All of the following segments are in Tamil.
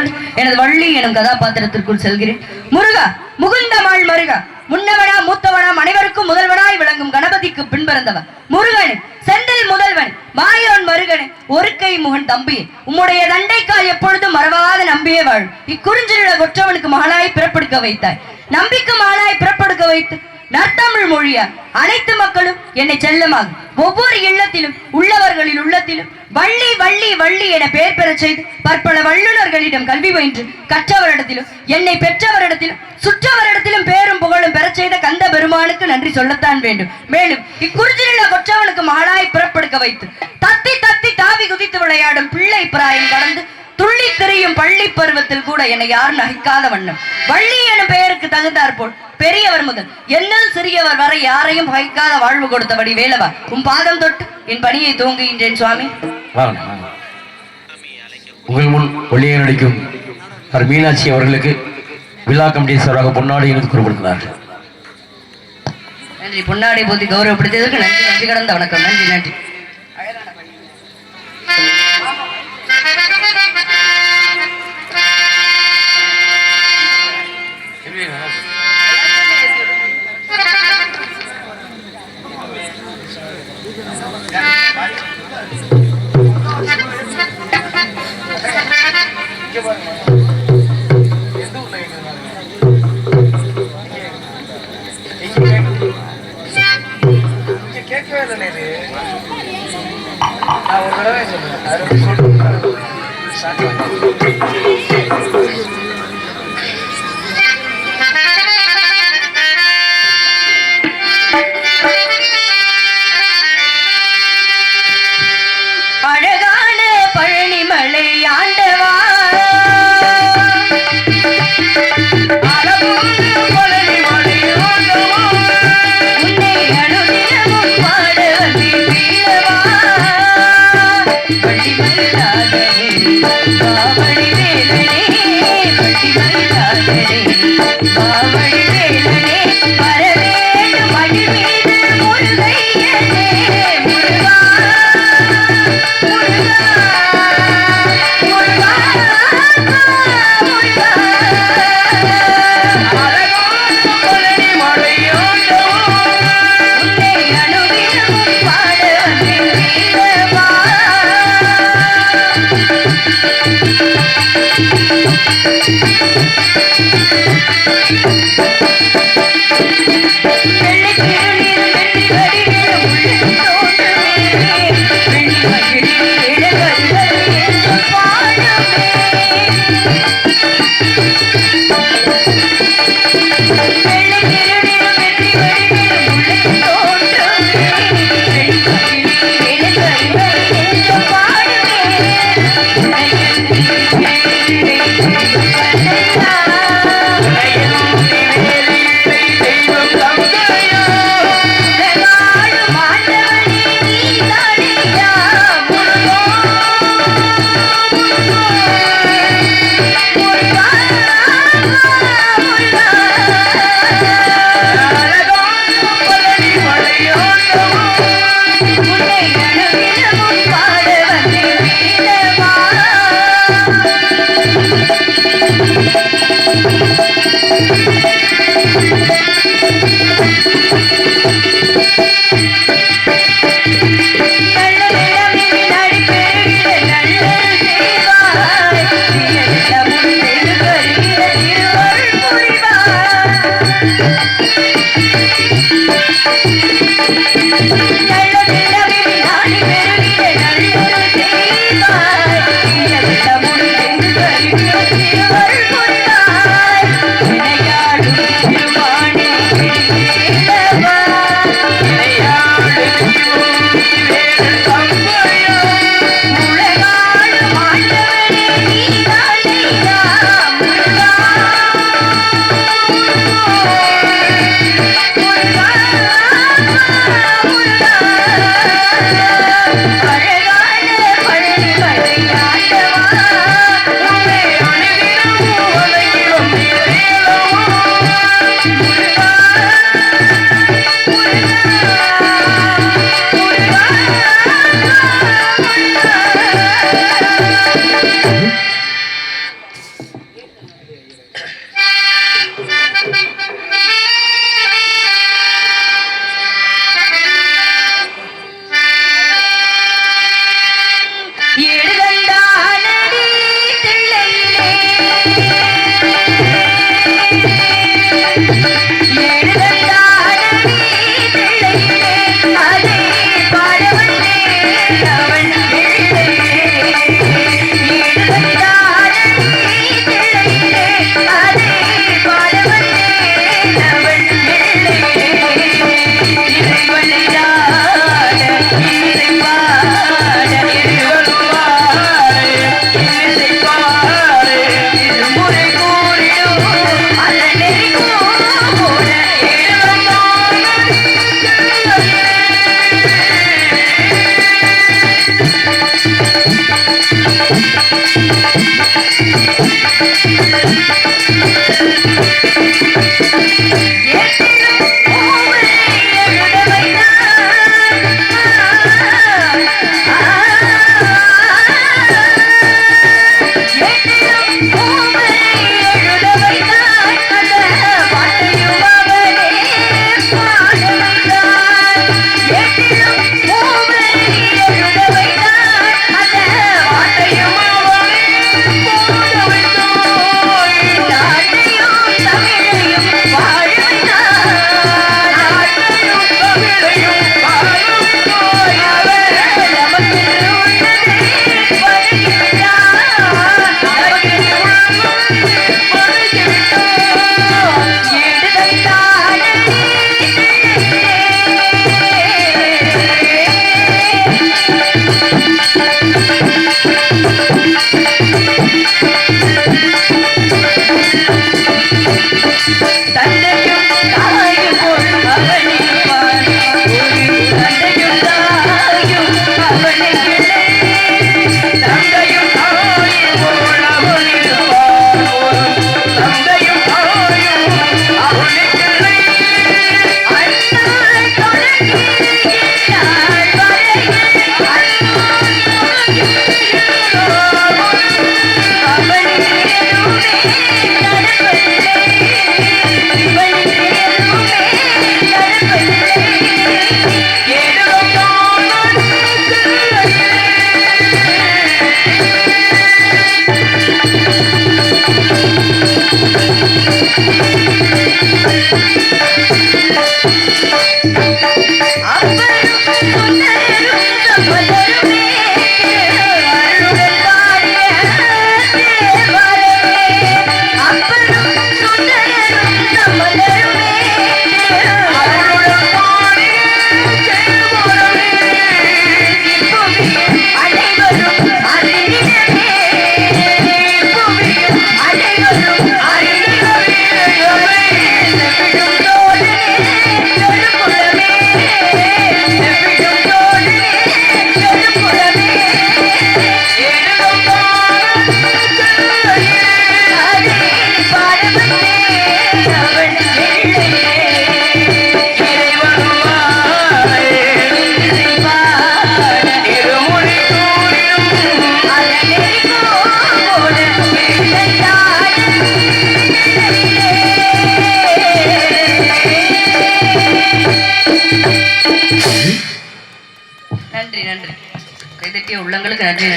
வணக்கத்தையும் எனது வள்ளி எனும் கதாபாத்திரத்திற்குள் செல்கிறேன். முருகா முகுந்தமாள் மருகா முன்னவனா மூத்தவனாம் அனைவருக்கும் முதல்வனாய் விளங்கும் கணபதிக்கு பின்பிறந்தவன். முருகன் செந்தில் முதல்வன் மாயோன் மருகனே ஒரு கை முகன் தம்பி. உம்முடைய தண்டைக்கால் எப்பொழுதும் மறவாத நம்பியே வாழ் இக்குறிஞ்சிலுள்ள கொற்றவனுக்கு மகளாய் பிறப்படுக்க வைத்தாய். நம்பிக்கை மகளாய் பிறப்படுக்க வைத்து நற்தமிழ் மொழிய அனைத்து மக்களும் என்னை செல்லமாக ஒவ்வொரு இல்லத்திலும் உள்ளவர்களின் உள்ளத்திலும் வள்ளி வள்ளி வள்ளி என பெயர் பெறச் செய்து பற்பல வல்லுநர்களிடம் கல்வி பயின்று கற்றவரிடத்திலும் என்னை பெற்றவரிடத்திலும் சுற்றவரிடத்திலும் பேரும் புகழும் பெறச் செய்த கந்த பெருமானுக்கு நன்றி சொல்லத்தான் வேண்டும். மேலும் இக்குறிஞ்சிலுள்ள கொற்றவனுக்கு மகளாய் பிறப்படுக்க வைத்து தத்தி தத்தி தாவி குதித்து விளையாடும் பிள்ளை பிராயம் கடந்து துள்ளி திரியும் பள்ளி பருவத்தில் கூட என்னை யாரும் நகைக்காத வண்ணம். வள்ளி எனும் பெயருக்கு தகுந்தாற்போல் பெரியவர் முதல். என்னல் சிறியவர் வரை யாரையும் பகைக்காத வாழ்வு கொடுத்தபடி வேலவா? உன் பாதம் தொட்டு என் பணியை தூங்குகின்றேன் சுவாமி. உங்கள் முன் ஒளியை நடிக்கும் மீனாட்சி அவர்களுக்கு விழா கமிட்டி சார்பாக பொன்னாடி இணைத்து குறிப்பிடுகிறார்கள் நன்றி. பொன்னாடை போத்தி கௌரவப்படுத்தியதற்கு நன்றி நன்றி கடந்த வணக்கம். நன்றி நன்றி. கேட்கவே இல்லை இது. நான் ஒரு தடவை அது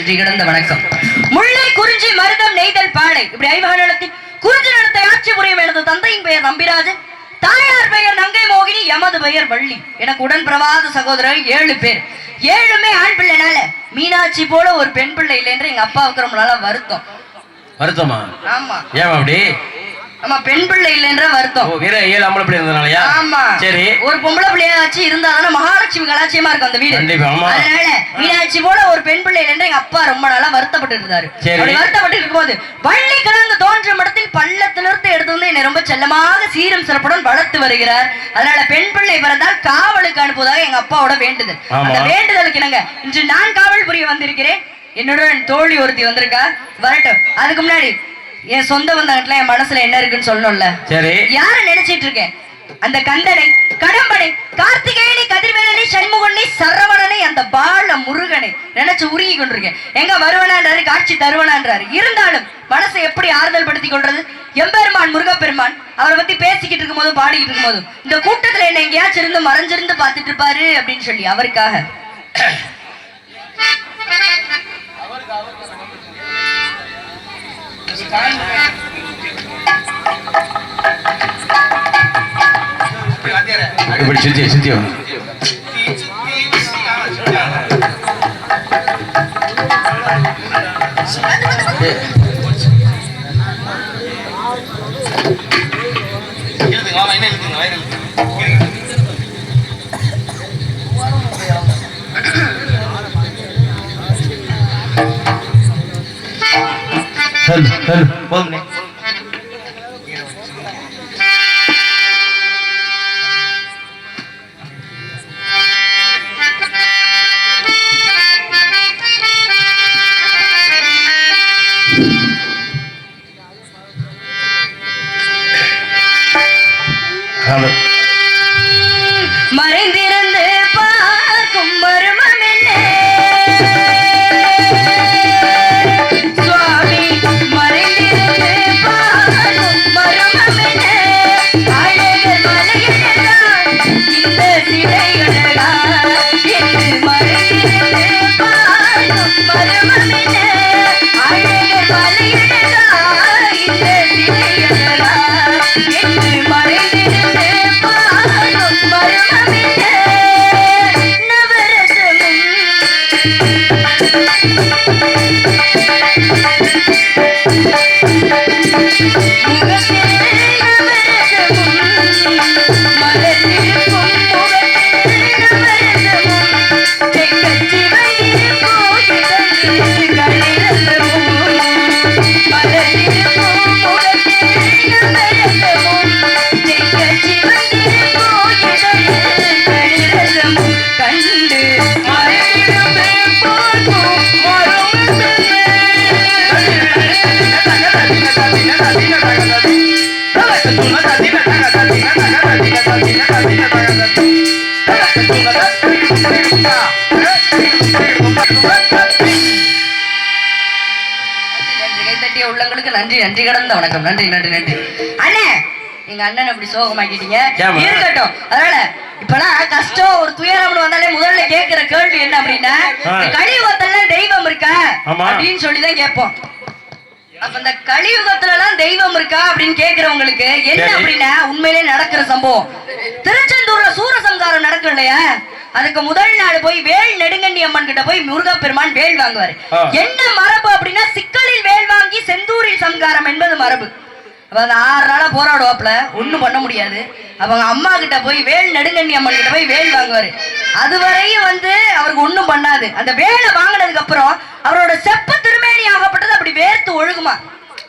நன்றி கிடந்த வணக்கம். முல்லை குறிஞ்சி மருதம் நெய்தல் பாடை இப்படி ஐவகநலத்தில் குறிஞ்சி நிலத்தை ஆட்சி புரியும் எனது தந்தையின் பெயர் நம்பிராஜன். தாயார் பெயர் நங்கை மோகினி எமது பெயர் வள்ளி. எனக்கு உடன் பிரவாத சகோதரர் ஏழு பேர். ஏழுமே ஆண் பிள்ளைனால மீனாட்சி போல ஒரு பெண் பிள்ளை இல்லைன்ற எங்க அப்பாவுக்கு ரொம்ப நாளா வருத்தம். வருத்தமா? ஆமா. ஏன் அப்படி? ஆமா பெண் பிள்ளை இல்லைன்ற வருத்தம். வீர ஏழு ஆம்பளை பிள்ளை இருந்தனாலயா ஆமா. சரி. ஒரு பொம்பளை பிள்ளையாச்சு இருந்தாதானே மகாலட்சுமி கலாச்சியமா இருக்கும் அந்த வீடு. கண்டிப்பா, ஆமா. அதனால மீனாட்சி போல ஒரு பெண் பிள்ளை இல்லைன்னு எங்க அப்பா ரொம்ப நாளா வருத்தப்பட்டு இருந்தாரு. அப்படி வருத்தப்பட்டு இருக்கும்போது வள்ளி கிழங்கு தோன்றும் இடத்தில் பள்ளத்திலிருந்து எடுத்து வந்து என்னை ரொம்ப செல்லமாக சீரும் சிறப்புடன் வளர்த்து வருகிறார். அதனால பெண் பிள்ளை பிறந்தால் காவலுக்கு அனுப்புவதாக எங்க அப்பாவோட வேண்டுதல். அந்த வேண்டுதலுக்கு இணங்க இன்று நான் காவல் புரிய வந்திருக்கிறேன். என்னுடன் தோழி ஒருத்தி வந்திருக்கா. வரட்டும். அதுக்கு முன்னாடி என் சொந்த வந்தவங்கட்ல என் மனசுல என்ன இருக்குன்னு சொல்லணும்ல? சரி. யார நினைச்சிட்டு இருக்கேன்? அந்த கந்தனை கடம்பனை கார்த்திகேயனை கதிர்வேலனை சண்முகனை சரவணனை அந்த பால முருகனை நினைச்சு உருகி கொண்டிருக்கேன். எங்க வருவனான்றாரு காட்சி தருவனான்றாரு. இருந்தாலும் மனசை எப்படி ஆறுதல் படுத்தி கொள்றது? எம்பெருமான் முருகப்பெருமான் அவரை பத்தி பேசிக்கிட்டு இருக்கும் போதும் பாடிக்கிட்டு இருக்கும் போதும் இந்த கூட்டத்துல என்ன எங்கேயாச்சும் இருந்து மறைஞ்சிருந்து பார்த்துட்டு இருப்பாரு அப்படின்னு சொல்லி அவருக்காக. இப்படி சுத்தி சுத்தி வா. ஏ, சொல்லு help help help me. கைத்தட்டிய உள்ளங்களுக்கு நன்றி நன்றி கடந்த வணக்கம். நன்றி நன்றி நன்றி. அண்ணே எங்க அண்ணன் அப்படி சோகமாக்கிட்டீங்க? இருக்கட்டும். அதனால இப்பெல்லாம் கஷ்டம் ஒரு துயரம்னு வந்தாலே முதல்ல கேட்கிற கேள்வி என்ன அப்படின்னா கலியுகத்துல தெய்வம் இருக்கா. அப்படின்னு சொல்லிதான் கேட்போம். அப்ப இந்த கலியுகத்துல எல்லாம் தெய்வம் இருக்கா அப்படின்னு கேக்குறவங்களுக்கு என்ன. அப்படின்னா உண்மையிலே நடக்கிற சம்பவம். திருச்செந்தூர்ல சூரசம்காரம் நடக்கும் இல்லையா? அதுக்கு முதல் நாள் போய் வேல் நெடுங்கண்ணி அம்மன் கிட்ட போய் முருகப்பெருமான் வேல் வாங்குவாரு. என்ன மரபு அப்படின்னா சிக்கலில் வேல் வாங்கி செந்தூரில் சம்காரம் என்பது மரபு. அந்த ஆறு நாளா போராடுவாப்ல ஒண்ணும் பண்ண முடியாது. அவங்க அம்மா கிட்ட போய் வேல் நெடுங்கண்ணி அம்மன் கிட்ட போய் வேல் வாங்குவாரு. அதுவரையும் வந்து அவருக்கு ஒண்ணும் பண்ணாது. அந்த வேலை வாங்கினதுக்கு அப்புறம் அவரோட செப்ப திருமேனி ஆகப்பட்டது அப்படி வேர்த்து ஒழுகுமா?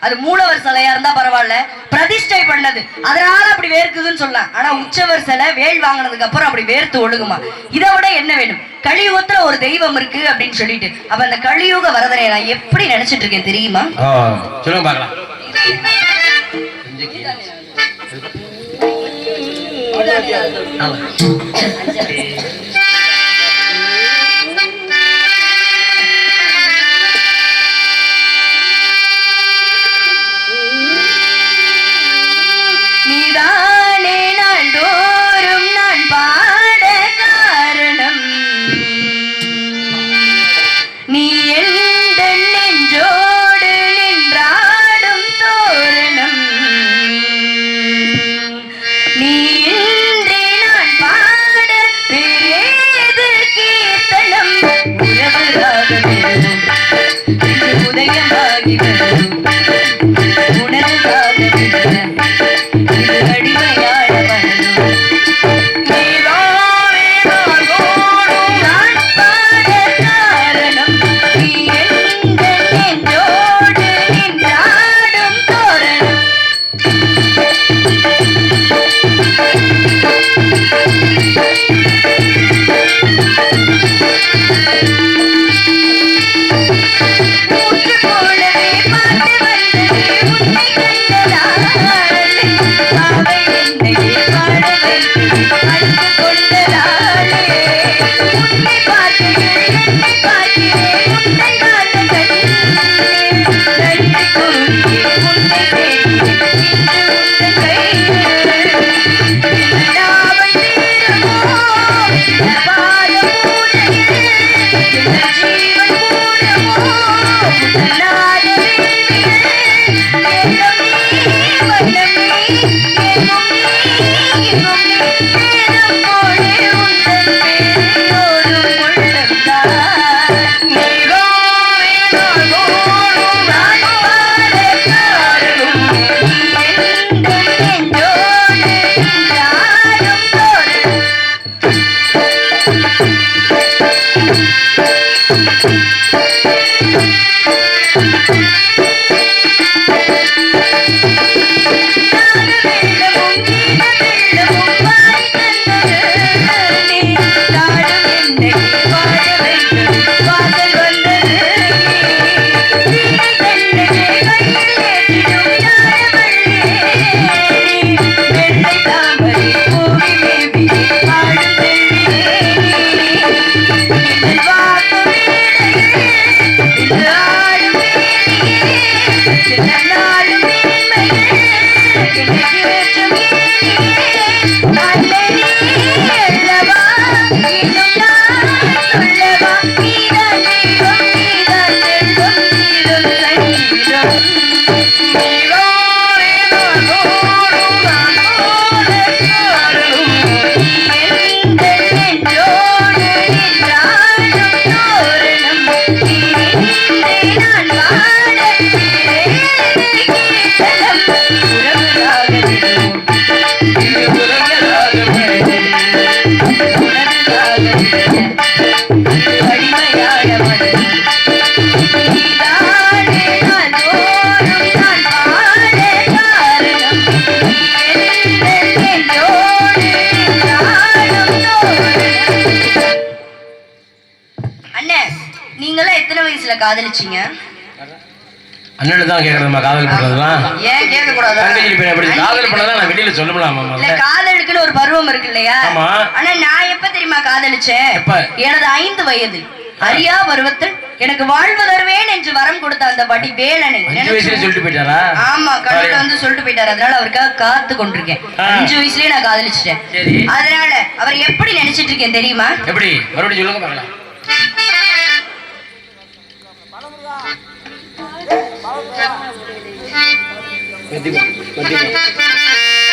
அது மூலவர் சிலையா இருந்தா பரவாயில்ல. பிரதிஷ்டை பண்ணது. அதனால அப்படி வேர்க்குதுன்னு சொல்லலாம் ஆனா உச்சவர் சிலை வேல் வாங்கினதுக்கு அப்புறம் அப்படி வேர்த்து ஒழுகுமா? இதை விட என்ன வேணும்? கலியுகத்துல ஒரு தெய்வம் இருக்கு அப்படின்னு சொல்லிட்டு. அப்ப அந்த கலியுக வரதனை நான் எப்படி நினைச்சிட்டு இருக்கேன் தெரியுமா? சொல்லுங்க பார்க்கலாம். நீதானே நீங்களாம் எத்தனை வயசுல காதலிச்சீங்க? அண்ணன் தான் கேக்குறதுமா காதல் பண்றதுலாம் ஏன் கேட்க கூடாதா காதல் பண்ணதான் நான் வெளியில சொல்லலாமா இல்ல காதலுக்குன்னு ஒரு பருவம் இருக்கு இல்லையா. ஆனா நான் எப்ப தெரியுமா காதலிச்சேன்? எனது ஐந்து வயது. அரியா பருவத்தில் எனக்கு வாழ்வு தருவேன் என்று வரம் கொடுத்த அந்த வடி வேலனை. சொல்லிட்டு போயிட்டாரா? ஆமா கடவுள் வந்து சொல்லிட்டு போயிட்டாரு. அதனால அவருக்காக காத்து கொண்டிருக்கேன். அஞ்சு வயசுலயே நான் காதலிச்சிட்டேன். அதனால அவர் எப்படி நினைச்சிட்டு இருக்கேன் தெரியுமா? எப்படி? மறுபடியும் சொல்லுங்க Mati, mati, mati.